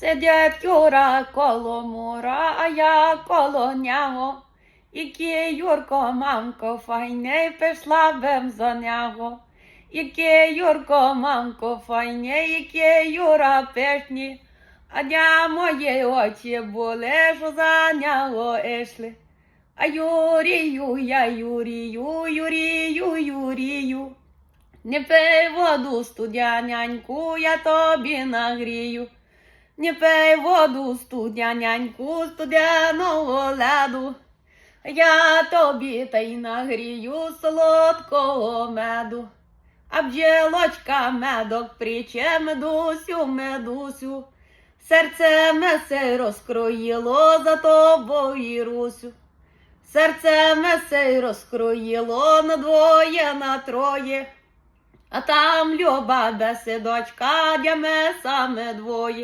Сидять Юра коло мура, а я коло нього. Який Юрко, мамко, файний, пішла бим за нього. Який Юрко, мамко, файний, який Юра пишні. А я мої очі були, що за нього ішли. А Юрію, я Юрію, Юрію, Юрію. Не пий воду, студяняньку, я тобі нагрію. Не пий воду, студяняньку, студяного леду. Я тобі та й нагрію солодкого меду. А бджілочка медок приче медусю, медусю. Серце месе розкроїло за тобою, Русю. Серце месе розкроїло на двоє, на троє. А там люба беседочка, де ми саме двоє.